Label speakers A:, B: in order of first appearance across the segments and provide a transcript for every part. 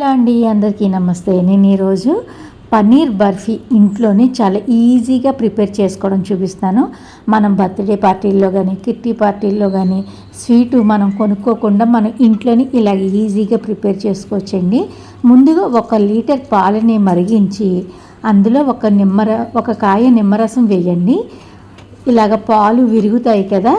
A: Hello అండి అందరికీ నమస్తే. నేను ఈరోజు పన్నీర్ బర్ఫీ ఇంట్లోనే చాలా ఈజీగా ప్రిపేర్ చేసుకోవడం చూపిస్తాను. మనం బర్త్డే పార్టీల్లో కానీ కిట్టి పార్టీల్లో కానీ స్వీటు మనం కొనుక్కోకుండా మనం ఇంట్లోనే ఇలా ఈజీగా ప్రిపేర్ చేసుకోవచ్చండి. ముందుగా ఒక లీటర్ పాలని మరిగించి అందులో ఒక నిమ్మర ఒక కాయ నిమ్మరసం వేయండి. ఇలాగ పాలు విరుగుతాయి కదా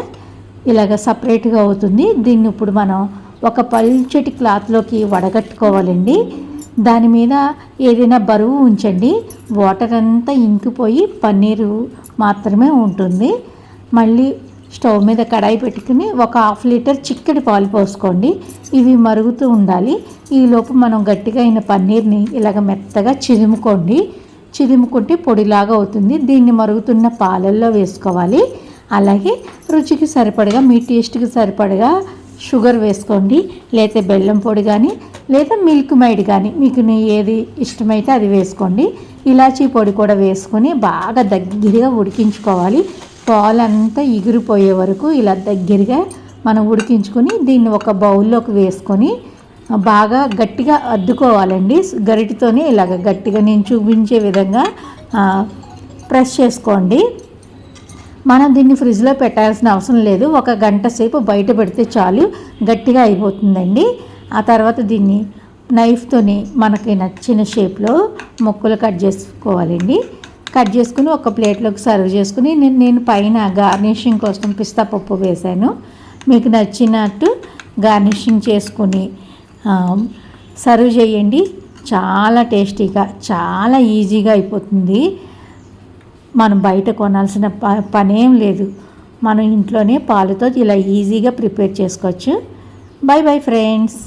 A: ఇలాగ సపరేట్గా అవుతుంది. దీన్ని ఇప్పుడు మనం ఒక పల్చటి క్లాత్లోకి వడగట్టుకోవాలండి. దాని మీద ఏదైనా బరువు ఉంచండి. వాటర్ అంతా ఇంకిపోయి పన్నీరు మాత్రమే ఉంటుంది. మళ్ళీ స్టవ్ మీద కడాయి పెట్టుకుని ఒక హాఫ్ లీటర్ చిక్కటి పాలు పోసుకోండి. ఇవి మరుగుతూ ఉండాలి. ఈలోపు మనం గట్టిగా అయిన పన్నీర్ని ఇలాగ మెత్తగా చిదుముకోండి. చిదుముకుంటే పొడిలాగా అవుతుంది. దీన్ని మరుగుతున్న పాలల్లో వేసుకోవాలి. అలాగే రుచికి సరిపడగా మీ టేస్ట్కి సరిపడగా షుగర్ వేసుకోండి లేతే బెల్లం పొడి కానీ లేదా మిల్క్ మైడ్ కానీ మీకు నీ ఏది ఇష్టమైతే అది వేసుకోండి. ఇలాచీ పొడి కూడా వేసుకొని బాగా దగ్గరగా ఉడికించుకోవాలి. పాలంతా ఎగిరిపోయే వరకు ఇలా దగ్గరగా మనం ఉడికించుకొని దీన్ని ఒక బౌల్లోకి వేసుకొని బాగా గట్టిగా అద్దుకోవాలండి. గరిటితోనే ఇలాగ గట్టిగా నేను చూపించే విధంగా ప్రెస్ చేసుకోండి. మనం దీన్ని ఫ్రిడ్జ్లో పెట్టాల్సిన అవసరం లేదు. ఒక గంట సేపు బయట పెడితే చాలు గట్టిగా అయిపోతుందండి. ఆ తర్వాత దీన్ని నైఫ్తోని మనకి నచ్చిన షేప్లో ముక్కలు కట్ చేసుకోవాలండి. కట్ చేసుకుని ఒక ప్లేట్లోకి సర్వ్ చేసుకుని నేను నేను పైన గార్నిషింగ్ కోసం పిస్తా పప్పు వేశాను. మీకు నచ్చినట్టు గార్నిషింగ్ చేసుకుని సర్వ్ చేయండి. చాలా టేస్టీగా చాలా ఈజీగా అయిపోతుంది. మనం బయట కొనాల్సిన ప పనేం లేదు. మనం ఇంట్లోనే పాలతో ఇలా ఈజీగా ప్రిపేర్ చేసుకోవచ్చు. Bye bye friends.